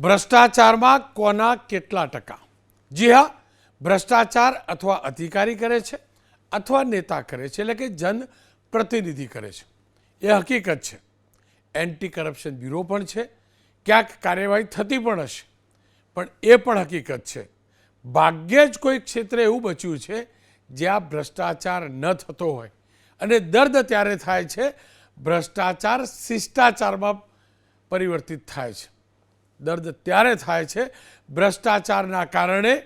ભ્રષ્ટાચારમાં કોના કેટલા ટકા? જી હા, ભ્રષ્ટાચાર અથવા અધિકારી કરે છે અથવા નેતા કરે છે, એટલે કે જનપ્રતિનિધિ કરે છે. એ હકીકત છે. એન્ટી કરપ્શન બ્યુરો પણ છે. ક્યાંક કાર્યવાહી થતી પણ હશે. પણ એ પણ હકીકત છે. ભાગ્યે જ કોઈ ક્ષેત્રે એવું બચ્યું છે, જ્યાં ભ્રષ્ટાચાર ન થતો હોય. અને દર્દ ત્યારે થાય છે, ભ્રષ્ટાચાર શિષ્ટાચારમાં પરિવર્તિત થાય છે. દર્દ ત્યારે થાય છે ભ્રષ્ટાચારના કારણે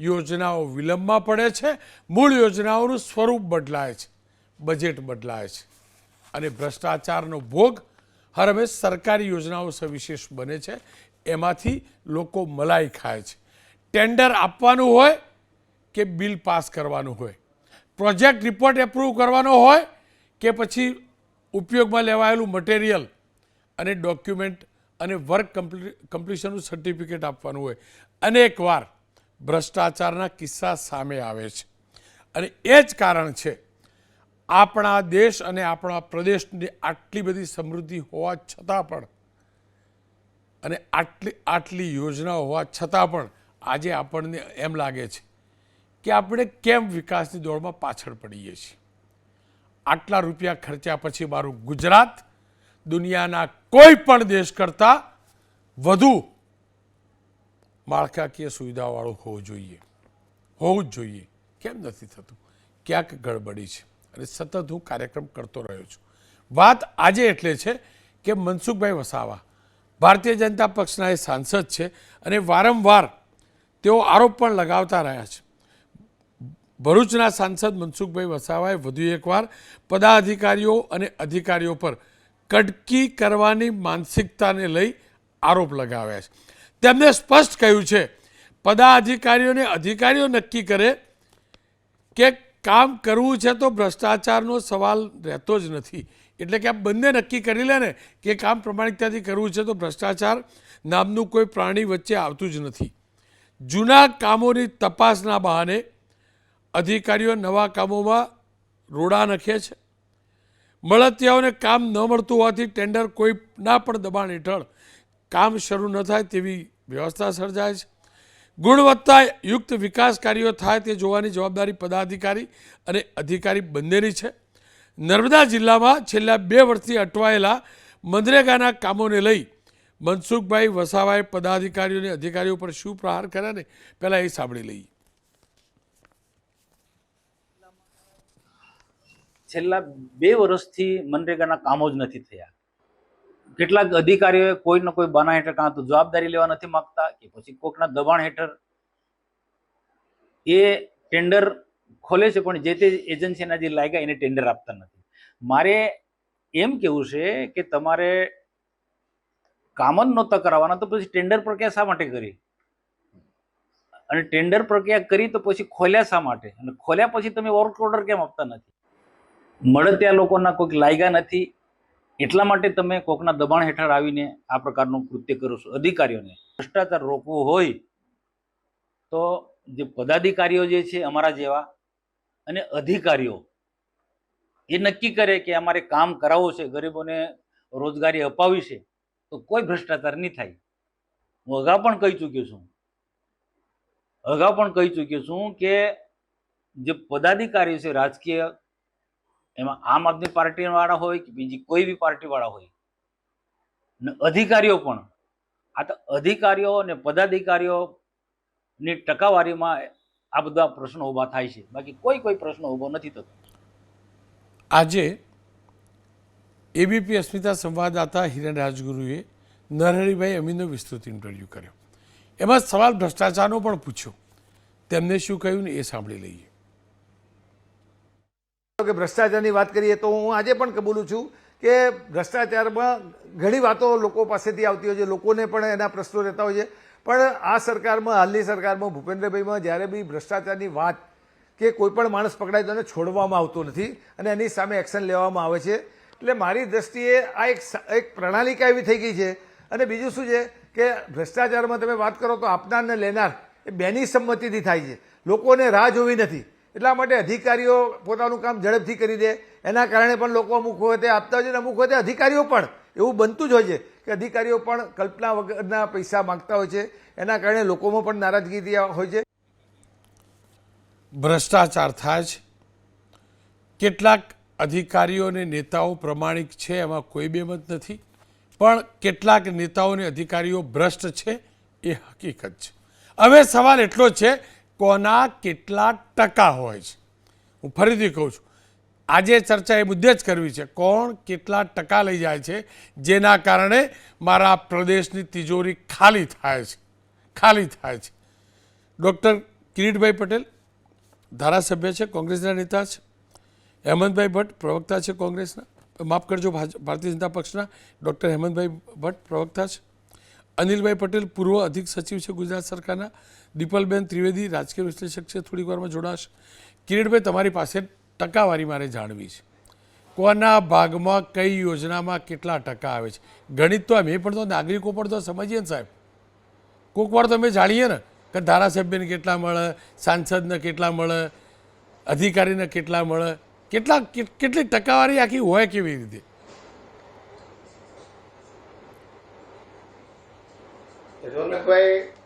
યોજનાઓ વિલંબમાં પડે છે, મૂળ યોજનાઓનું સ્વરૂપ બદલાય છે, બજેટ બદલાય છે. અને ભ્રષ્ટાચારનો ભોગ હર હંમેશ સરકારી યોજનાઓ સવિશેષ બને છે, એમાંથી લોકો મલાઈ ખાય છે. ટેન્ડર આપવાનું હોય કે બિલ પાસ કરવાનું હોય? પ્રોજેક્ટ રિપોર્ટ એપ્રૂવ કરવાનો હોય કે પછી ઉપયોગમાં લેવાયેલું મટીરિયલ અને ડોક્યુમેન્ટ અને વર્ક કમ્પ્લીશનનું સર્ટિફિકેટ આપવાનું હોય. અનેકવાર ભ્રષ્ટાચારના કિસ્સા સામે આવે છે. અને એ જ કારણ છે, આપણા દેશ અને આપણા પ્રદેશની આટલી બધી સમૃદ્ધિ હોવા છતાં પણ અને આટલી આટલી યોજનાઓ હોવા છતાં પણ આજે આપણને એમ લાગે છે કે આપણે કેમ વિકાસની દોડમાં પાછળ પડીએ છીએ? આટલા રૂપિયા ખર્ચ્યા પછી મારું ગુજરાત દુનિયાના કોઈ પણ દેશ કરતાં વધુ માળખાકીય સુવિધાવાળું હોવું જોઈએ. હોવું જ જોઈએ. કેમ નથી થતું? ક્યાંક ગડબડી છે. અને સતત હું કાર્યક્રમ કરતો રહ્યો છું. વાત આજે એટલે છે કે મનસુખભાઈ વસાવા, ભારતીય જનતા પક્ષના એ સાંસદ છે અને વારંવાર તેઓ આરોપ પણ લગાવતા રહ્યા છે. ભરૂચના સાંસદ મનસુખભાઈ વસાવાએ વધુ એકવાર પદાધિકારીઓ અને અધિકારીઓ પર કડકી કરવાની માનસિકતાને લઈ આરોપ લગાવ્યા છે. તેમણે સ્પષ્ટ કહ્યું છે, પદાધિકારીઓને અધિકારીઓ નક્કી કરે કે કામ કરવું છે તો ભ્રષ્ટાચારનો સવાલ રહેતો જ નથી. એટલે કે આ બંને નક્કી કરી લે ને કે કામ પ્રમાણિકતાથી કરવું છે તો ભ્રષ્ટાચાર નામનું કોઈ પ્રાણી વચ્ચે આવતું જ નથી. જૂના કામોની તપાસના બહાને અધિકારીઓ નવા કામોમાં રોડા નખે છે. મળતિયાઓને કામ ન મળતું હોવાથી ટેન્ડર કોઈના પણ દબાણ હેઠળ કામ શરૂ ન થાય તેવી વ્યવસ્થા સર્જાય છે. ગુણવત્તા યુક્ત વિકાસ કાર્યો થાય તે જોવાની જવાબદારી પદાધિકારી અને અધિકારી બંનેની છે. નર્મદા જિલ્લામાં છેલ્લા બે વર્ષથી અટવાયેલા મનરેગાના કામોને લઈ મનસુખભાઈ વસાવાએ પદાધિકારીઓને અધિકારીઓ પર શું પ્રહાર કર્યા ને પહેલાં એ સાંભળી લઈએ. છેલ્લા બે વર્ષથી મનરેગાના કામો જ નથી થયા. કેટલાક અધિકારીઓએ કોઈ ને કોઈ બાના હેઠળ કાં તો જવાબદારી લેવા નથી માગતા કે પછી કોઈકના દબાણ હેઠળ એ ટેન્ડર ખોલે છે, પણ જે તે એજન્સીના જે લાગ્યા એને ટેન્ડર આપતા નથી. મારે એમ કેવું છે કે તમારે કામ જ નહોતા કરાવવાના તો પછી ટેન્ડર પ્રક્રિયા શા માટે કરી? અને ટેન્ડર પ્રક્રિયા કરી તો પછી ખોલ્યા શા માટે? અને ખોલ્યા પછી તમે વર્ક ઓર્ડર કેમ આપતા નથી? મળતિયા લોકોના કોઈક લાયગા નથી. એટલા માટે તમે કોકના દબાણ હેઠળ આવીને આ પ્રકારનું કૃત્ય કરો છો. અધિકારીઓને ભ્રષ્ટાચાર રોકવો હોય તો જે પદાધિકારીઓ જે છે અમારા જેવા અને અધિકારીઓ એ નક્કી કરે કે અમારે કામ કરાવવું છે, ગરીબોને રોજગારી અપાવી છે, તો કોઈ ભ્રષ્ટાચાર નહીં થાય. હું અગાઉ પણ કહી ચૂક્યો છું. અગાઉ પણ કહી ચૂક્યો છું કે જે પદાધિકારીઓ છે, રાજકીય એમાં આમ આદમી પાર્ટીવાળા હોય કે બીજી કોઈ બી પાર્ટીવાળા હોય. ને અધિકારીઓ પણ, આ તો અધિકારીઓ અને પદાધિકારીઓની ટકાવારીમાં આ બધા પ્રશ્નો ઊભા થાય છે. બાકી કોઈ કોઈ પ્રશ્ન ઊભો નથી થતો. આજે એબીપી અસ્મિતા સંવાદદાતા હિરણ રાજગુરુએ નરહરિભાઈ અમીનનો વિસ્તૃત ઇન્ટરવ્યૂ કર્યો. એમાં સવાલ ભ્રષ્ટાચારનો પણ પૂછ્યો. તેમને શું કહ્યું ને એ સાંભળી લઈએ. કે ભ્રષ્ટાચારની વાત કરીએ તો હું આજે પણ કબૂલું છું કે ભ્રષ્ટાચારમાં ઘણી વાતો લોકો પાસેથી આવતી હોય છે, લોકોને પણ એના પ્રશ્નો રહેતા હોય છે. પણ આ સરકારમાં, હાલની સરકારમાં, ભૂપેન્દ્રભાઈમાં જ્યારે બી ભ્રષ્ટાચારની વાત કે કોઈ પણ માણસ પકડાય તો એને છોડવામાં આવતો નથી અને એની સામે એક્શન લેવામાં આવે છે. એટલે મારી દ્રષ્ટિએ આ એક એક પ્રણાલિકા એવી થઈ ગઈ છે. અને બીજું શું છે કે ભ્રષ્ટાચારમાં તમે વાત કરો તો આપનાર ને લેનાર એ બેની સંમતિથી થાય છે. લોકોને રાહ જોવી નથી. એટલા માટે અધિકારીઓ પોતાનું કામ ઝડપથી કરી દે. એના કારણે પણ લોકો અમુક વખતે આપતા હોય છે અને અમુક વખતે અધિકારીઓ પણ, એવું બનતું જ હોય છે કે અધિકારીઓ પણ કલ્પના વગરના પૈસા માંગતા હોય છે. એના કારણે લોકોમાં પણ નારાજગી હોય છે. ભ્રષ્ટાચાર થાય છે. કેટલાક અધિકારીઓ અને નેતાઓ પ્રમાણિક છે, એમાં કોઈ બેમત નથી. પણ કેટલાક નેતાઓ અને અધિકારીઓ ભ્રષ્ટ છે, એ હકીકત છે. હવે સવાલ એટલો છે કોના કેટલા ટકા હોય છે? હું ફરીથી કહું છું, આજે ચર્ચા એ મુદ્દે જ કરવી છે, કોણ કેટલા ટકા લઈ જાય છે, જેના કારણે મારા પ્રદેશની તિજોરી ખાલી થાય છે, ખાલી થાય છે. ડૉક્ટર કિરીટભાઈ પટેલ ધારાસભ્ય છે, કોંગ્રેસના નેતા છે, હેમંતભાઈ ભટ્ટ પ્રવક્તા છે, કોંગ્રેસના, માફ કરજો ભારતીય જનતા પક્ષના ડૉક્ટર હેમંતભાઈ ભટ્ટ પ્રવક્તા છે. અનિલભાઈ પટેલ પૂર્વ અધિક સચિવ છે ગુજરાત સરકારના દીપલબેન ત્રિવેદી રાજકીય વિશ્લેષક છે, થોડીક વારમાં જોડાશે. કિરીટભાઈ, તમારી પાસે ટકાવારી મારે જાણવી છે. કોના ભાગમાં કઈ યોજનામાં કેટલા ટકા આવે છે? ગણિત તો અમે પણ તો નાગરિકો પણ તો સમજીએ ને સાહેબ. કોક વાર તો અમે જાણીએ ને કે ધારાસભ્યને કેટલા મળે, સાંસદને કેટલા મળે, અધિકારીને કેટલા મળે. કેટલા કેટલી ટકાવારી આખી હોય કેવી રીતે? રોનકભાઈ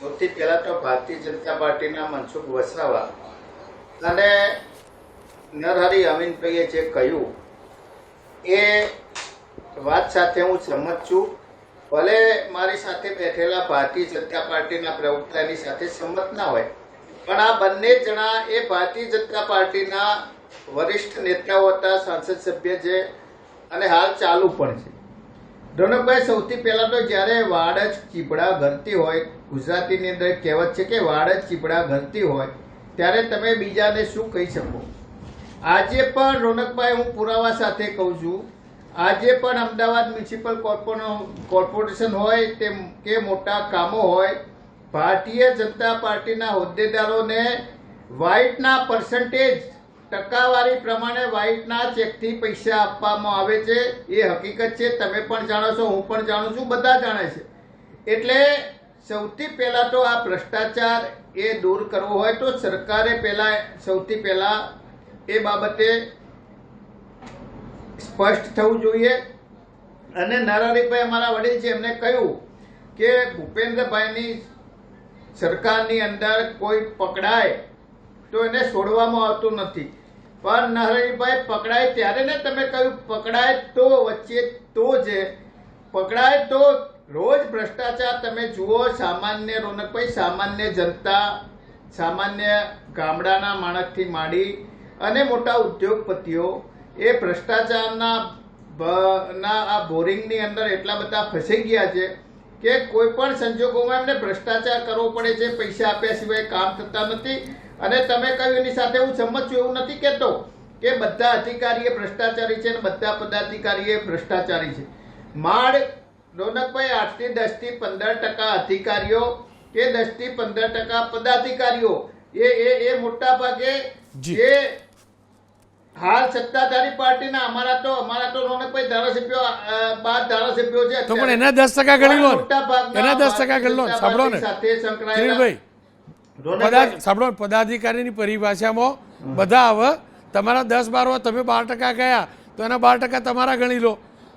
સૌથી પહેલા તો ભારતીય જનતા પાર્ટીના મનસુખ વસાવા અને નરહરી અમીનભાઈએ જે કહ્યું, એ વાત સાથે હું સંમત છું. ભલે મારી સાથે બેઠેલા ભારતીય જનતા પાર્ટીના પ્રવક્તાની સાથે સંમત ના હોય, પણ આ બંને જણા એ ભારતીય જનતા પાર્ટીના વરિષ્ઠ નેતાઓ હતા, સંસદ સભ્ય છે અને હાલ ચાલુ પણ છે. રોનકભાઈ, સૌથી પહેલા તો જ્યારે વાડ જ ચીપડા ઘરતી હોય, ગુજરાતીની અંદર કહેવત છે કે વાડ જ ચીપડા ઘરતી હોય, ત્યારે તમે બીજાને શું કહી શકો? આજે પણ રોનકભાઈ, હું પુરાવા સાથે કહું છું, આજે પણ અમદાવાદ મ્યુનિસિપલ કોર્પોરેશન હોય તે કે મોટા કામો હોય, ભારતીય જનતા પાર્ટીના હોદ્દેદારોને વ્હાઇટના પર્સન્ટેજ ટકાવારી પ્રમાણે વ્હાઇટના ચેકથી પૈસા આપવામાં આવે છે. એ હકીકત છે. તમે પણ જાણો છો, હું પણ જાણું છું, બધા જાણે છે. એટલે સૌથી પહેલા તો આ ભ્રષ્ટાચાર એ દૂર કરવો હોય તો સરકારે પહેલા સૌથી પહેલા એ બાબતે સ્પષ્ટ થવું જોઈએ. અને નરહરીભાઈ અમારા વડીલ છે, એમને કહ્યું કે ભૂપેન્દ્રભાઈની સરકારની અંદર કોઈ પકડાય તો એને છોડવામાં આવતું નથી. પણ નરહરીભાઈ પકડાય ત્યારે ને તમે કહ્યું, પકડાય તો વચ્ચે તો જ. પકડાય તો રોજ ભ્રષ્ટાચાર તમે જુઓ, સામાન્ય રોનકભાઈ સામાન્ય જનતા, સામાન્ય ગામડાના માણસથી માંડી અને મોટા ઉદ્યોગપતિઓ, એ ભ્રષ્ટાચારના ના આ બોરિંગની અંદર એટલા બધા ફસાઈ ગયા છે કે કોઈ પણ સંજોગોમાં એમને ભ્રષ્ટાચાર કરવો પડે છે પૈસા આપ્યા સિવાય કામ થતા નથી અને તમે કહ્યું એની સાથે હું સંમત છું એવું નથી કહેતો કે બધા અધિકારીએ ભ્રષ્ટાચારી છે અને બધા પદાધિકારીએ ભ્રષ્ટાચારી છે માળ રોનકભાઈ આઠથી દસથી પંદર ટકા અધિકારીઓ કે દસથી પંદર ટકા પદાધિકારીઓ એ એ એ મોટા ભાગે જી. હાલ સત્તાધારી પાર્ટીના અમારા તો અમારા તો રોનકભાઈ ધારાસભ્યો બાર ધારાસભ્યો છે તો પણ. એના દસ ટકા ગણી લો એના દસ ટકા ગણી લો સાંભળો ને. કિરીટભાઈ સાંભળો પદાધિકારીની પરિભાષામાં બધા આવે તમારા દસ બાર તમે બાર ટકા ગયા તો એના બાર ટકા તમારા ગણી લો.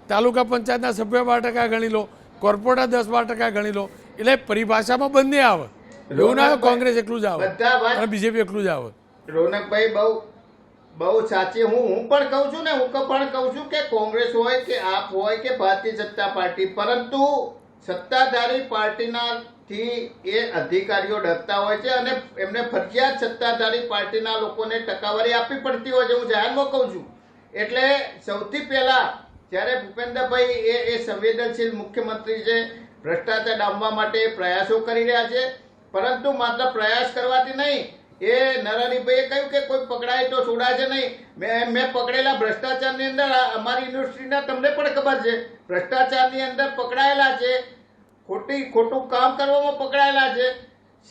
તાલુકા પંચાયતના સભ્યો બાર ટકા ગણી લો. કોર્પોરેટર દસ બાર ટકા ગણી લો. એટલે પરિભાષામાં બંને આવે. એવું ના આવે કોંગ્રેસ એકલું જ આવે. અને બીજેપી એકલું જ આવે. રોનકભાઈ બહુ બહુ સાચી. હું હું પણ કહું છું ને, હું પણ કહું છું કે કોંગ્રેસ હોય કે આપ હોય કે ભારતીય જનતા પાર્ટી, પરંતુ સત્તાધારી પાર્ટીના થી એ અધિકારીઓ ડરતા હોય છે અને એમને ફરજિયાત સત્તાધારી પાર્ટીના લોકોને ટકાવારી આપવી પડતી હોય છે. હું જાહેરમાં કહું છું. એટલે સૌથી પહેલા જ્યારે ભૂપેન્દ્રભાઈ એ એ સંવેદનશીલ મુખ્યમંત્રી છે, ભ્રષ્ટાચાર ડામવા માટે પ્રયાસો કરી રહ્યા છે, પરંતુ માત્ર પ્રયાસ કરવાથી નહીં એ નરારીભાઈએ કહ્યું કે કોઈ પકડાય તો છોડાશે નહીં. મેં મેં પકડેલા ભ્રષ્ટાચારની અંદર અમારી યુનિવર્સિટીના તમને પણ ખબર છે. ભ્રષ્ટાચારની અંદર પકડાયેલા છે. ખોટી ખોટું કામ કરવામાં પકડાયેલા છે.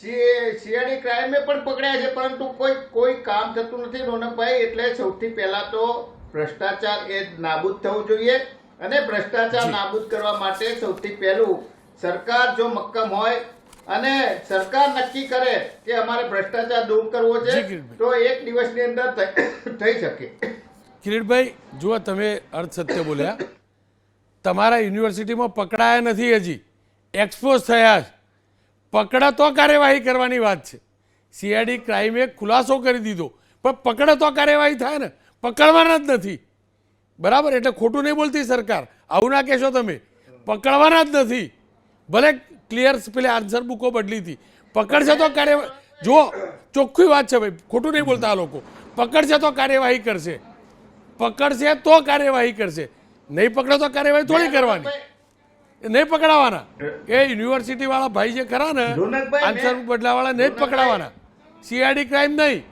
સીઆઈડી ક્રાઇમે પણ પકડાયા છે પરંતુ કોઈ કોઈ કામ થતું નથી. રોનકભાઈ એટલે સૌથી પહેલાં તો ભ્રષ્ટાચાર એ નાબૂદ થવું જોઈએ અને ભ્રષ્ટાચાર નાબૂદ કરવા માટે સૌથી પહેલું સરકાર જો મક્કમ હોય અને સરકાર નક્કી કરે કે અમારે ભ્રષ્ટાચાર દૂર કરવો છે તો એક દિવસની અંદર થઈ- શકે. કિરીટભાઈ જુઓ તમે અર્થ સત્ય બોલ્યા. તમારા યુનિવર્સિટીમાં પકડાયા નથી હજી. એક્સપોઝ થયા પકડા તો કાર્યવાહી કરવાની વાત છે. સીઆઈડી ક્રાઇમે ખુલાસો કરી દીધો. પણ પકડે તો કાર્યવાહી થાય ને પકડવાના જ નથી. બરાબર? એટલે ખોટું નહીં બોલતી સરકાર. આવું ના કહેશો તમે. પકડવાના જ નથી. ભલે ક્લિયર પેલે આન્સર બુકો બદલી હતી. પકડશે તો કાર્યવાહી જુઓ ચોખ્ખી વાત છે ભાઈ ખોટું નહીં બોલતા આ લોકો. પકડશે તો કાર્યવાહી કરશે. પકડશે તો કાર્યવાહી કરશે. નહીં પકડે તો કાર્યવાહી થોડી કરવાની. નહીં પકડાવાના. એ યુનિવર્સિટી વાળા ભાઈ જે ખરા ને આન્સર મેં- બદલા વાળા નહીં જ પકડાવાના. સીઆઈડી ક્રાઇમ નહીં.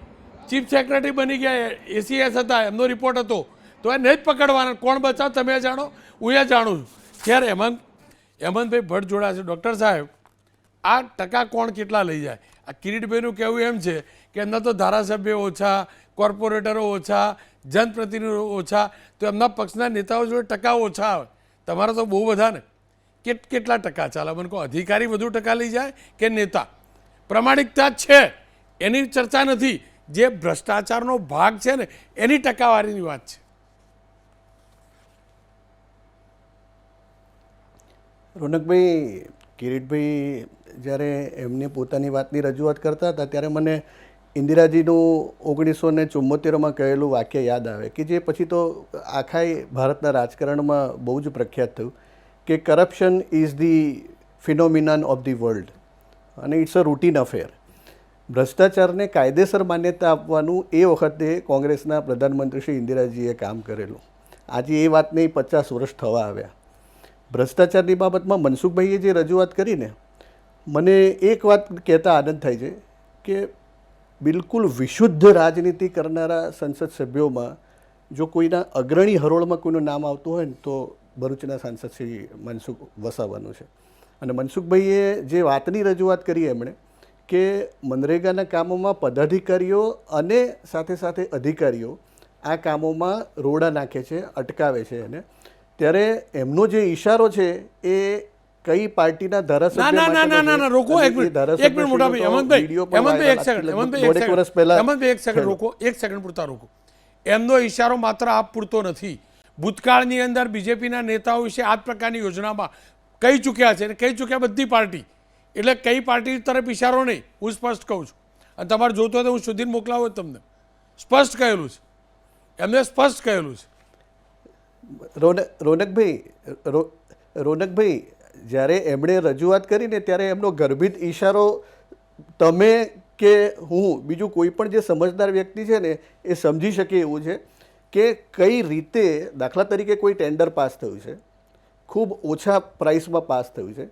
ચીફ સેક્રેટરી બની ગયા એસીએસ હતા એમનો રિપોર્ટ હતો. તો એ નહીં જ પકડવાના. કોણ બચાવ તમે જાણો હું એ જાણું છું. ત્યારે હેમંત હેમંતભાઈ ભટ્ટ જોડાશે ડૉક્ટર સાહેબ, આ ટકા કોણ કેટલા લઈ જાય? આ કિરીટભાઈનું કહેવું એમ છે કે એમના તો ધારાસભ્ય ઓછા, કોર્પોરેટરો ઓછા, જનપ્રતિનિધિઓ ઓછા, તો એમના પક્ષના નેતાઓ જોડે ટકા ઓછા આવે તમારા તો બહુ બધા ને કેટ, કેટલા ટકા ચાલે? મને કહો અધિકારી વધુ ટકા લઈ જાય કે નેતા? પ્રમાણિકતા છે. એની ચર્ચા નથી. જે ભ્રષ્ટાચારનો ભાગ છે ને, એની ટકાવારીની વાત છે. રોનકભાઈ, કિરીટભાઈ જ્યારે એમને પોતાની વાતની રજૂઆત કરતા હતા, ત્યારે મને ઇન્દિરાજીનું ઓગણીસો ને ચુમ્મોતેરમાં કહેલું વાક્ય યાદ આવે કે જે પછી તો આખા ભારતના રાજકારણમાં બહુ જ પ્રખ્યાત થયું કે corruption is the phenomenon of the world અને ઇટ્સ અ રૂટીન અફેર ભ્રષ્ટાચારને કાયદેસર માન્યતા આપવાનું એ વખતે કોંગ્રેસના પ્રધાનમંત્રી શ્રી ઇન્દિરાજીએ કામ કરેલું. આજે એ વાતને પચાસ વર્ષ થવા આવ્યા. ભ્રષ્ટાચારની બાબતમાં મનસુખભાઈએ જે રજૂઆત કરીને મને એક વાત કહેતા આનંદ થાય છે કે બિલકુલ વિશુદ્ધ રાજનીતિ કરનારા સંસદ સભ્યોમાં જો કોઈના અગ્રણી હરોળમાં કોઈનું નામ આવતું હોય ને તો ભરૂચના સાંસદ શ્રી મનસુખ વસાવાનું છે. અને મનસુખભાઈએ જે વાતની રજૂઆત કરી એમણે કે મનરેગાના કામોમાં પદાધિકારીઓ અને સાથે સાથે અધિકારીઓ આ કામોમાં રોડા નાખે છે, અટકાવે છે એને ત્યારે એમનો જે ઈશારો છે એ કઈ પાર્ટીના ધારાસભ્ય ના ના ના ના ના રોકો એક મિનિટ. એક મિનિટ મોટા ભાઈ હેમંતભાઈ હેમંતભાઈ એક સેકન્ડ હેમંતભાઈ એક વર્ષ પહેલા હેમંતભાઈ એક સેકન્ડ રોકો એક સેકન્ડ પૂરતા રોકો. એમનો ઈશારો માત્ર આપ પૂરતો નથી. ભૂતકાળની અંદર બીજેપીના નેતાઓ વિશે આ પ્રકારની યોજનામાં કહી ચૂક્યા છે અને કહી ચૂક્યા બધી પાર્ટી. એટલે કઈ પાર્ટી તરફ ઈશારો નહીં હું સ્પષ્ટ કહું છું. અને તમારે જોતો હોય તો હું સુધીર મોકલાવું તમને. સ્પષ્ટ કહેલું છે. એમને સ્પષ્ટ કહેલું છે. રોનક, રોનકભાઈ રોનકભાઈ, જ્યારે એમણે રજૂઆત કરીને ત્યારે એમનો ગર્ભિત ઈશારો તમે કે હું, બીજું કોઈ પણ જે સમજદાર વ્યક્તિ છે ને, એ સમજી શકે એવું છે કે કઈ રીતે દાખલા તરીકે કોઈ ટેન્ડર પાસ થયું છે, ખૂબ ઓછા પ્રાઇસમાં પાસ થયું છે.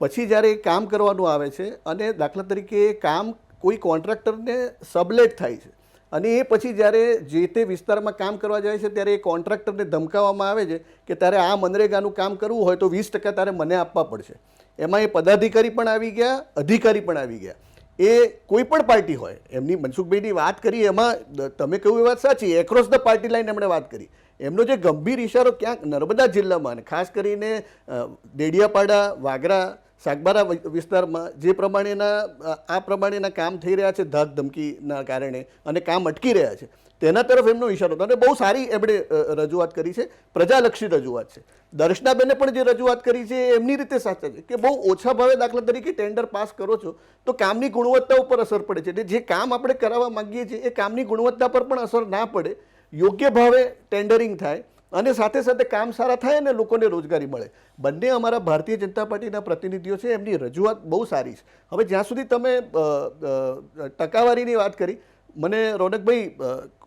પછી જ્યારે એ કામ કરવાનું આવે છે અને દાખલા તરીકે એ કામ કોઈ કોન્ટ્રાક્ટરને સબલેટ થાય છે અને એ પછી જ્યારે જે તે વિસ્તારમાં કામ કરવા જાય છે, ત્યારે એ કોન્ટ્રાક્ટરને ધમકાવવામાં આવે છે કે તારે આ મનરેગાનું કામ કરવું હોય તો વીસ ટકા તારે મને આપવા પડશે. એમાં એ પદાધિકારી પણ આવી ગયા, અધિકારી પણ આવી ગયા. એ કોઈ પણ પાર્ટી હોય, એમની મનસુખભાઈની વાત કરી, એમાં તમે કહ્યું એ વાત સાચી એક્રોસ ધ પાર્ટી લાઈન એમણે વાત કરી. એમનો જે ગંભીર ઇશારો ક્યાંક નર્મદા જિલ્લામાં અને ખાસ કરીને દેડિયાપાડા વાગરા સાગબારા વિસ્તારમાં જે પ્રમાણેના આ પ્રમાણેના કામ થઈ રહ્યા છે ધાક ધમકીના કારણે અને કામ અટકી રહ્યા છે, તેના તરફ એમનો ઇશારો હતો. અને બહુ સારી એમણે રજૂઆત કરી છે, પ્રજાલક્ષી રજૂઆત છે. દર્શનાબેને પણ જે રજૂઆત કરી છે એમની રીતે સાચા છે કે બહુ ઓછા ભાવે દાખલા તરીકે ટેન્ડર પાસ કરો છો તો કામની ગુણવત્તા ઉપર અસર પડે છે. એટલે જે કામ આપણે કરાવવા માંગીએ છીએ એ કામની ગુણવત્તા પર પણ અસર ના પડે. યોગ્ય ભાવે ટેન્ડરિંગ થાય અને સાથે સાથે કામ સારા થાય અને લોકોને રોજગારી મળે. બંને અમારા ભારતીય જનતા પાર્ટીના પ્રતિનિધિઓ છે, એમની રજૂઆત બહુ સારી છે. હવે જ્યાં સુધી તમે ટકાવારીની વાત કરી, મને રોનકભાઈ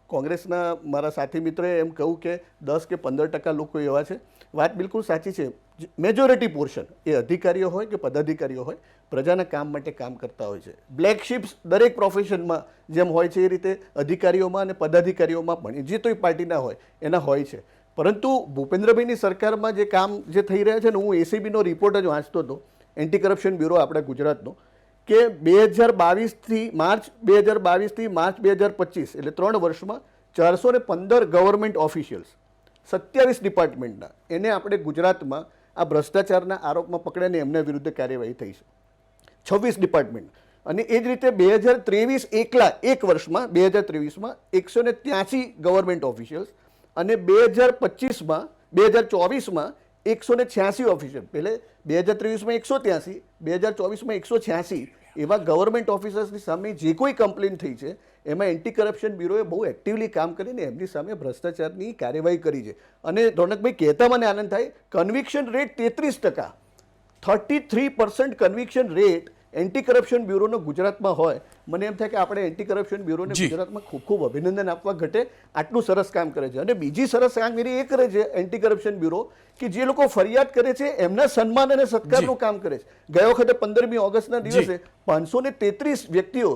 કોંગ્રેસના મારા સાથી મિત્રોએ એમ કહ્યું કે દસ કે પંદર ટકા લોકો એવા છે. વાત બિલકુલ સાચી છે. મેજોરિટી પોર્શન એ અધિકારીઓ હોય કે પદાધિકારીઓ હોય, પ્રજાના કામ માટે કામ કરતા હોય છે. બ્લેક શિપ્સ દરેક પ્રોફેશનમાં જેમ હોય છે એ રીતે અધિકારીઓમાં અને પદાધિકારીઓમાં પણ, જે તોય પાર્ટીના હોય, એના હોય છે. પરંતુ ભૂપેન્દ્રભાઈની સરકારમાં જે કામ જે થઈ રહ્યા છે ને, હું એસીબીનો રિપોર્ટ જ વાંચતો હતો એન્ટી કરપ્શન બ્યુરો આપણા ગુજરાતનો, કે બે હજાર બાવીસથી માર્ચ, બે હજાર બાવીસથી માર્ચ બે હજાર પચીસ, એટલે ત્રણ વર્ષમાં ચારસો ને પંદર ગવર્મેન્ટ ઓફિશિયલ્સ સત્યાવીસ ડિપાર્ટમેન્ટના એને આપણે ગુજરાતમાં આ ભ્રષ્ટાચારના આરોપમાં પકડ્યાને એમના વિરુદ્ધ કાર્યવાહી થઈ છે. છવ્વીસ ડિપાર્ટમેન્ટ અને એ જ રીતે બે હજાર ત્રેવીસ એકલા એક વર્ષમાં, બે હજાર ત્રેવીસમાં એકસો ને ત્યાસી ગવર્મેન્ટ ઓફિશિયલ્સ અને બે હજાર પચીસમાં, બે હજાર ચોવીસમાં એકસો ને છ્યાસી ઓફિસર પહેલે બે હજાર ત્રેવીસમાં એકસો ત્યાસી, બે હજાર ચોવીસમાં એકસો છ્યાસી. એવા ગવર્મેન્ટ ઓફિસર્સની સામે જે કોઈ કમ્પ્લેન થઈ છે, એમાં એન્ટી કરપ્શન બ્યુરોએ બહુ એક્ટિવલી કામ કરીને એમની સામે ભ્રષ્ટાચારની કાર્યવાહી કરી છે. અને રોનકભાઈ, કહેતા મને આનંદ થાય કન્વિક્શન રેટ તેત્રીસ ટકા. Thirty three percent conviction rate anti corruption બ્યુરોનો ગુજરાતમાં હોય મને એમ થાય કે આપણે એન્ટી કરપ્શન બ્યુરોને. ગુજરાતમાં ખૂબ ખૂબ અભિનંદન આપવા ઘટે આટલું સરસ કામ કરે છે. અને બીજી સરસ કામગીરી એ કરે છે એન્ટી કરપ્શન બ્યુરો કે જે લોકો ફરિયાદ કરે છે એમના સન્માન અને સત્કારનું કામ કરે છે. ગયા વખતે પંદરમી ઓગસ્ટના દિવસે પાંચસો ને તેત્રીસ વ્યક્તિઓ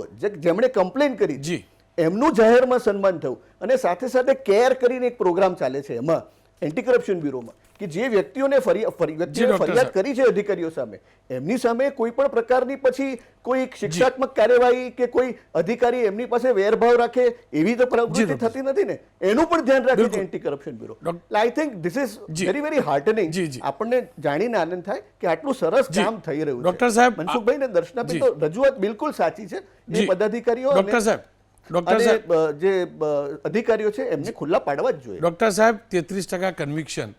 જેમણે કમ્પ્લેન કરી એમનું જાહેરમાં સન્માન થયું. અને સાથે સાથે કેર કરીને એક પ્રોગ્રામ ચાલે છે એમાં એન્ટી કરપ્શન બ્યુરોમાં કે જે વ્યક્તિઓને ફરિયાદ કરી છે અધિકારીઓ સામે એમની સામે કોઈ પણ પ્રકારની પછી કોઈ શિક્ષાત્મક કાર્યવાહી કે કોઈ અધિકારી એમની પાસે વેરભાવ રાખે એવી તો પ્રવૃત્તિ થતી નથી ને? એનું પણ ધ્યાન રાખે છે anti corruption bureau. I think this is very very heartening. આપણને જાણીને આનંદ થાય કે આટલું સરસ. કામ થઈ રહ્યું ડોક્ટર સાહેબ, મનસુખભાઈ ને દર્શન જી. તો રજૂઆત બિલકુલ સાચી છે. એ પદાધિકારીઓ ડોક્ટર સાહેબ ડૉક્ટર સાહેબ. જે અધિકારીઓ છે એમને ખુલ્લા પાડવા જ જોઈએ. ડોક્ટર સાહેબ તેત્રીસ ટકા કન્વિક્શન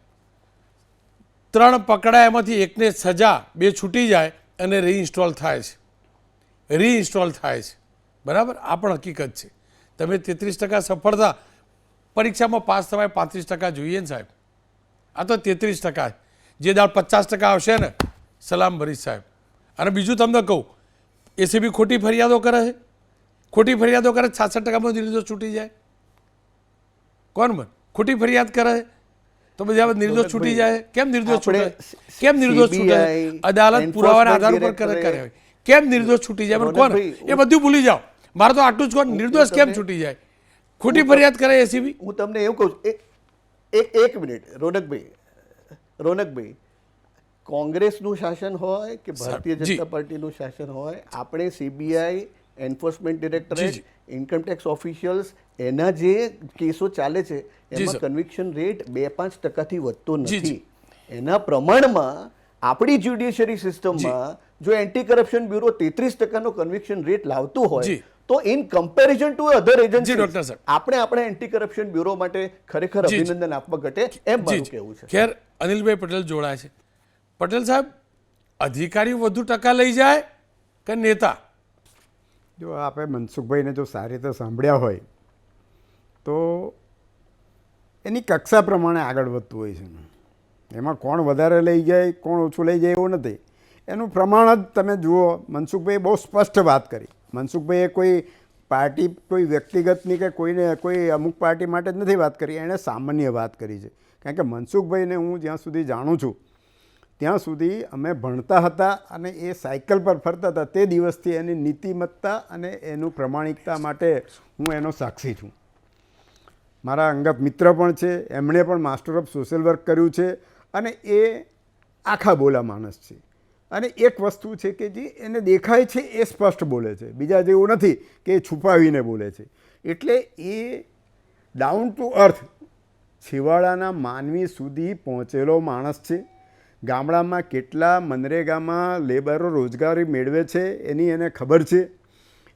ત્રણ પકડાય એમાંથી એકને સજા, બે છૂટી જાય અને રીઇન્સ્ટોલ થાય છે. રીઇન્સ્ટોલ થાય છે. બરાબર? આ પણ હકીકત છે. તમે તેત્રીસ ટકા સફળતા પરીક્ષામાં પાસ થવાય પાંત્રીસ ટકા જોઈએ ને સાહેબ. આ તો તેત્રીસ ટકા જે દાળ પચાસ ટકા આવશે ને, સલામ ભરીશ સાહેબ. અને બીજું તમને કહું એસીબી ખોટી ફરિયાદો કરે છે? ખોટી ફરિયાદો કરે છાસઠ ટકામાં નિર્દોષ છૂટી જાય. કોણ મન? ખોટી ફરિયાદ કરે છે? તો બધા હવે નિર્દોષ છૂટી જાય. કેમ નિર્દોષ છૂટે? કેમ નિર્દોષ છૂટે? અદાલત પુરાવાના આધાર ઉપર કરે કરે. કેમ નિર્દોષ છૂટી જાય? મને કોણ? એ બધું ભૂલી જાઓ. મારે તો આટલું જ કોણ નિર્દોષ કેમ છૂટી જાય? ખોટી ફરિયાદ કરે એસીબી હું તમને એવું કહું એક એક મિનિટ રોનકભાઈ રોનકભાઈ કોંગ્રેસનું શાસન હોય કે ભારતીય જનતા પાર્ટીનું શાસન હોય આપણે CBI enforcement directorate income tax income tax officials એના જે કેસો ચાલે છે એમાં કન્વિક્શન રેટ બે પાંચ ટકાથી વધતો નથી. એના પ્રમાણમાં આપણી જ્યુડિશિયરી સિસ્ટમમાં જો. એન્ટી કરપ્શન બ્યુરો તેત્રીસ ટકાનો કન્વિક્શન રેટ લાવતું હોય તો in comparison to other agency doctor sir આપણે આપણે એન્ટી કરપ્શન બ્યુરો માટે ખરેખર. અભિનંદન આપવા ઘટે એમ મારું કહેવું છે. ખેર અનિલભાઈ પટેલ જોડાય છે. પટેલ સાહેબ અધિકારી વધુ ટકા લઈ જાય કે નેતા? જો આપણે મનસુખભાઈને જો સારી રીતે સાંભળ્યા હોય, તો એની કક્ષા પ્રમાણે આગળ વધતું હોય છે. એમાં કોણ વધારે લઈ જાય, કોણ ઓછું લઈ જાય એવું નથી. એનું પ્રમાણ જ તમે જુઓ, મનસુખભાઈએ બહુ સ્પષ્ટ વાત કરી. મનસુખભાઈએ કોઈ પાર્ટી, કોઈ વ્યક્તિગતની કે કોઈને, કોઈ અમુક પાર્ટી માટે જ નથી વાત કરી, એણે સામાન્ય વાત કરી છે. કારણ કે મનસુખભાઈને હું જ્યાં સુધી જાણું છું ત્યાં સુધી અમે ભણતા હતા અને એ સાયકલ પર ફરતા હતા. તે દિવસથી એની નીતિમત્તા અને એનું પ્રમાણિકતા માટે હું એનો સાક્ષી છું. મારા અંગત મિત્ર પણ છે, એમણે પણ માસ્ટર ઓફ સોશિયલ વર્ક કર્યું છે અને એ આખા બોલા માણસ છે. અને એક વસ્તુ છે કે જે એને દેખાય છે, એ સ્પષ્ટ બોલે છે. બીજા જેવું નથી કે એ છુપાવીને બોલે છે. એટલે એ ડાઉન ટુ અર્થ છેવાડાના માનવી સુધી પહોંચેલો માણસ છે. ગામડામાં કેટલા મનરેગામાં લેબરો રોજગારી મેળવે છે એની એને ખબર છે?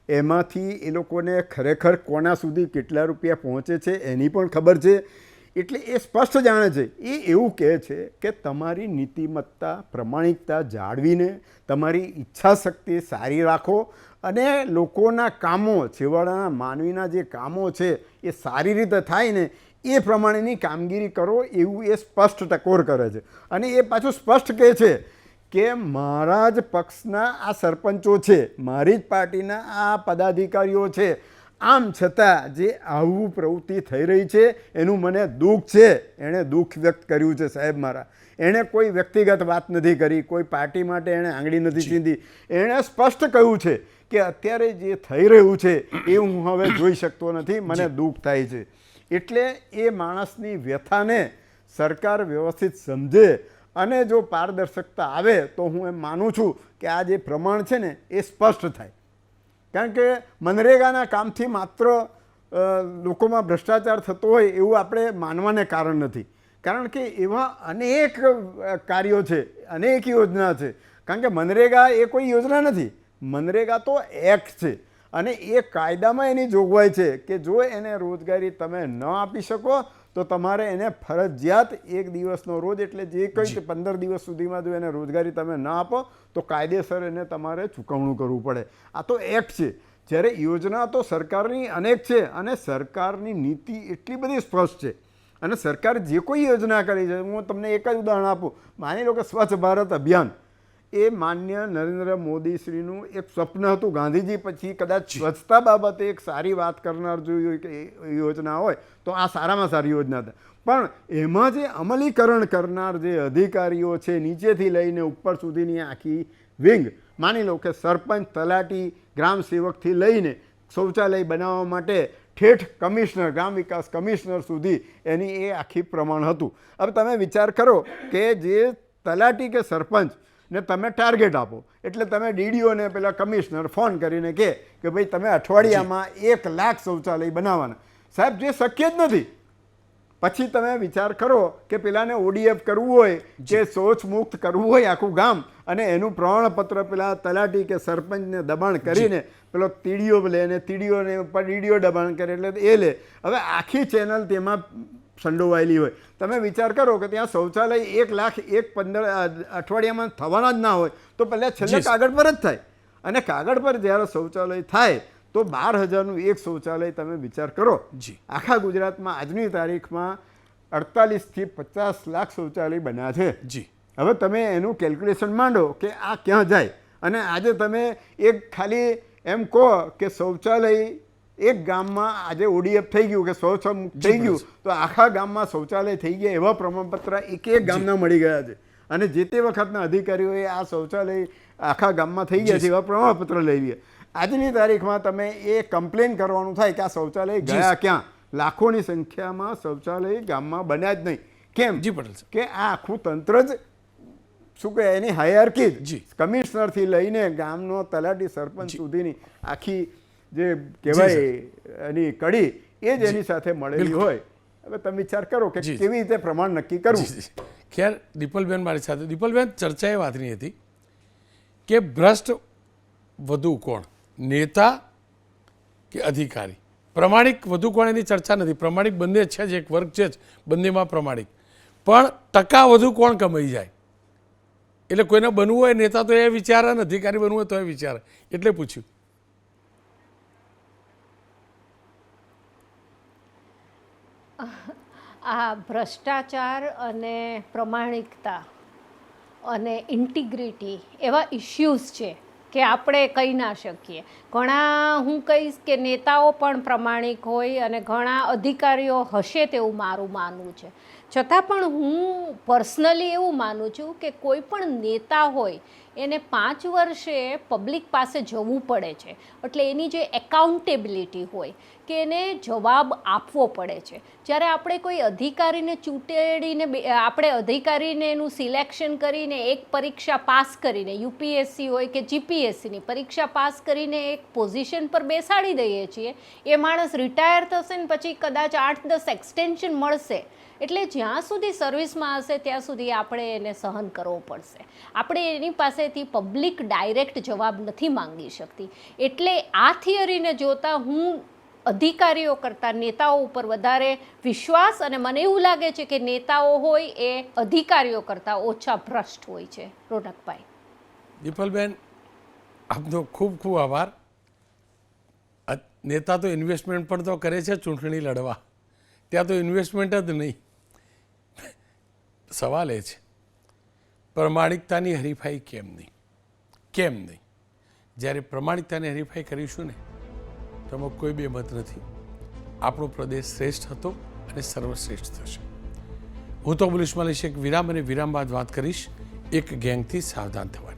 એમાંથી એ લોકોને ખરેખર કોના સુધી કેટલા રૂપિયા પહોંચે છે એની પણ ખબર છે? એટલે એ સ્પષ્ટ જાણે છે. એ એવું કહે છે કે તમારી નીતિમત્તા, પ્રમાણિકતા જાળવીને તમારી ઈચ્છા શક્તિ સારી રાખો અને લોકોના કામો, છેવાડાના માનવીના જે કામો છે એ સારી રીતે થાય ને એ પ્રમાણેની કામગીરી કરો એવું એ સ્પષ્ટ ટકોર કરે છે. અને એ પાછું સ્પષ્ટ કહે છે કે મારા જ પક્ષના આ સરપંચો છે મારી જ પાર્ટીના આ પદાધિકારીઓ છે આમ છતાં જે આવું પ્રવૃત્તિ થઈ રહી છે એનું મને દુઃખ છે. એણે દુઃખ વ્યક્ત કર્યું છે સાહેબ મારા. એણે કોઈ વ્યક્તિગત વાત નથી કરી કોઈ પાર્ટી માટે એણે આંગળી નથી ચીંધી. એણે સ્પષ્ટ કહ્યું છે કે અત્યારે જે થઈ રહ્યું છે એ હું હવે જોઈ શકતો નથી મને દુઃખ થાય છે. એટલે એ માણસની વ્યથાને સરકાર વ્યવસ્થિત સમજે અને જો પારદર્શકતા આવે તો હું એમ માનું છું કે આ જે પ્રમાણ છે ને એ સ્પષ્ટ થાય. કારણ કે મનરેગાના કામથી માત્ર લોકોમાં ભ્રષ્ટાચાર થતો હોય એવું આપણે માનવાને કારણ નથી. કારણ કે એવા અનેક કાર્યો છે, અનેક યોજના છે. કારણ કે મનરેગા એ કોઈ યોજના નથી. મનરેગા તો એક્ટ છે. અને એ કાયદામાં એની જોગવાઈ છે કે જો એને રોજગારી તમે ન આપી શકો તો તમારે એને ફરજિયાત એક દિવસનો રોજ એટલે જે કંઈ પંદર દિવસ સુધીમાં જો એને રોજગારી તમે ન આપો તો કાયદેસર એને તમારે ચૂકવણું કરવું પડે. આ તો એક્ટ છે. જ્યારે યોજના તો સરકારની અનેક છે અને સરકારની નીતિ એટલી બધી સ્પષ્ટ છે. અને સરકાર જે કોઈ યોજના કરી છે હું તમને એક જ ઉદાહરણ આપું. માની લો કે સ્વચ્છ ભારત અભિયાન. એ માન્ય નરેન્દ્ર મોદી શ્રીનું એક સ્વપ્ન હતું. ગાંધીજી પછી કદાચ સ્વચ્છતા બાબતે એક સારી વાત કરનાર જો યોજના હોય, તો આ સારામાં સારી યોજના હતા. પણ એમાં જે અમલીકરણ કરનાર જે અધિકારીઓ છે, નીચેથી લઈને ઉપર સુધીની આખી વિંગ, માની લો કે સરપંચ, તલાટી, ગ્રામ સેવકથી લઈને શૌચાલય બનાવવા માટે ઠેઠ કમિશનર, ગ્રામ વિકાસ કમિશનર સુધી એની એ આખી પ્રમાણ હતું. હવે તમે વિચાર કરો કે જે તલાટી કે સરપંચ ને તમે ટાર્ગેટ આપો. એટલે તમે ડીડીઓને પેલા કમિશનર ફોન કરીને કહે કે ભાઈ તમે અઠવાડિયામાં એક લાખ શૌચાલય બનાવવાના. સાહેબ જે શક્ય જ નથી. પછી તમે વિચાર કરો કે પેલાને ઓડીએફ કરવું હોય જે. શૌચ મુક્ત કરવું હોય આખું ગામ અને એનું પ્રમાણપત્ર પેલા તલાટી કે સરપંચને દબાણ કરીને પેલો તીડીઓ લે ને તીડીઓને ઉપર ડીડીઓ દબાણ કરે એટલે એ લે. હવે આખી ચેનલ તેમાં સંડોવાયેલી હોય. તમે વિચાર કરો કે ત્યાં શૌચાલય એક લાખ એક પંદર અઠવાડિયામાં થવાના જ ના હોય તો પહેલાં છેલ્લે કાગળ પર જ થાય. અને કાગળ પર જ્યારે શૌચાલય થાય તો બાર હજારનું એક શૌચાલય તમે વિચાર કરો. જી. આખા ગુજરાતમાં આજની તારીખમાં અડતાલીસથી પચાસ લાખ શૌચાલય બન્યા છે. જી. હવે તમે એનું કેલ્ક્યુલેશન માંડો કે આ ક્યાં જાય? અને આજે તમે એક ખાલી એમ કહો કે શૌચાલય એક ગામમાં આજે ઓડીએફ થઈ ગયું કે મુક્ત થઈ ગયું તો આખા ગામમાં શૌચાલય થઈ ગયા એવા પ્રમાણપત્ર એક એક ગામના મળી ગયા છે. અને જે તે વખતના અધિકારીઓએ આ શૌચાલય આખા ગામમાં થઈ ગયા છે એવા પ્રમાણપત્ર લઈ ગયા. આજની તારીખમાં તમે એ કમ્પ્લેન કરવાનું થાય કે આ શૌચાલય ગયા ક્યાં? લાખોની સંખ્યામાં શૌચાલય ગામમાં બન્યા જ નહીં. કેમ? જી પટેલ કે આ આખું તંત્ર જ શું કહે એની હાયરકી જી. કમિશનરથી લઈને ગામનો તલાટી સરપંચ સુધીની આખી જે કહેવાય એની કડી એ જ એની સાથે મળેલી હોય. હવે તમે વિચાર કરો કે. કેવી રીતે પ્રમાણ નક્કી કરવું. ખેર દીપલબેન મારી સાથે. દીપલબેન ચર્ચા એ વાતની હતી કે ભ્રષ્ટ વધુ કોણ? નેતા કે અધિકારી? પ્રમાણિક વધુ કોણ એની ચર્ચા નથી. પ્રમાણિક બંને છે જ એક વર્ગ છે જ બંનેમાં પ્રમાણિક. પણ ટકા વધુ કોણ કમાઈ જાય? એટલે કોઈને બનવું હોય નેતા તો એ વિચારે ને અધિકારી બનવું હોય તો એ વિચારે. એટલે પૂછ્યું. આ ભ્રષ્ટાચાર અને પ્રમાણિકતા અને ઇન્ટિગ્રિટી એવા ઇશ્યુઝ છે કે આપણે કહી ના શકીએ. ઘણા, હું કહીશ કે નેતાઓ પણ પ્રમાણિક હોય અને ઘણા અધિકારીઓ હશે તેવું મારું માનવું છે. છતાં પણ હું પર્સનલી એવું માનું છું કે કોઈ પણ નેતા હોય, એને પાંચ વર્ષે પબ્લિક પાસે જવું પડે છે. એટલે એની જે એકાઉન્ટેબિલિટી હોય કે એને જવાબ આપવો પડે છે. જ્યારે આપણે કોઈ અધિકારીને ચૂંટેડીને આપણે અધિકારીને એનું સિલેક્શન કરીને એક પરીક્ષા પાસ કરીને યુપીએસસી હોય કે જીપીએસસીની પરીક્ષા પાસ કરીને એક પોઝિશન પર બેસાડી દઈએ છીએ. એ માણસ રિટાયર થશે ને પછી કદાચ આઠ દસ એક્સટેન્શન મળશે. એટલે જ્યાં સુધી સર્વિસમાં હશે ત્યાં સુધી આપણે એને સહન કરવો પડશે. આપણે એની પાસેથી પબ્લિક ડાયરેક્ટ જવાબ નથી માંગી શકતી. એટલે આ થિયરીને જોતાં હું અધિકારીઓ કરતાં નેતાઓ ઉપર વધારે વિશ્વાસ અને મને એવું લાગે છે કે નેતાઓ હોય એ અધિકારીઓ કરતાં ઓછા ભ્રષ્ટ હોય છે. રોનકભાઈ. દીપલબેન, આપનો ખૂબ ખૂબ આભાર. નેતા તો ઇન્વેસ્ટમેન્ટ પણ તો કરે છે ચૂંટણી લડવા. ત્યાં તો ઇન્વેસ્ટમેન્ટ જ નહીં. સવાલ એ છે. પ્રમાણિકતાની હરીફાઈ કેમ નહીં? કેમ નહીં? જ્યારે પ્રમાણિકતાની હરીફાઈ કરીશું ને, તો એમાં કોઈ બે મત નથી. આપણો પ્રદેશ શ્રેષ્ઠ હતો અને સર્વશ્રેષ્ઠ થશે. હું તો પોલીસમાં લઈશ એક વિરામ અને વિરામ બાદ વાત કરીશ. એક ગેંગથી સાવધાન થવાની.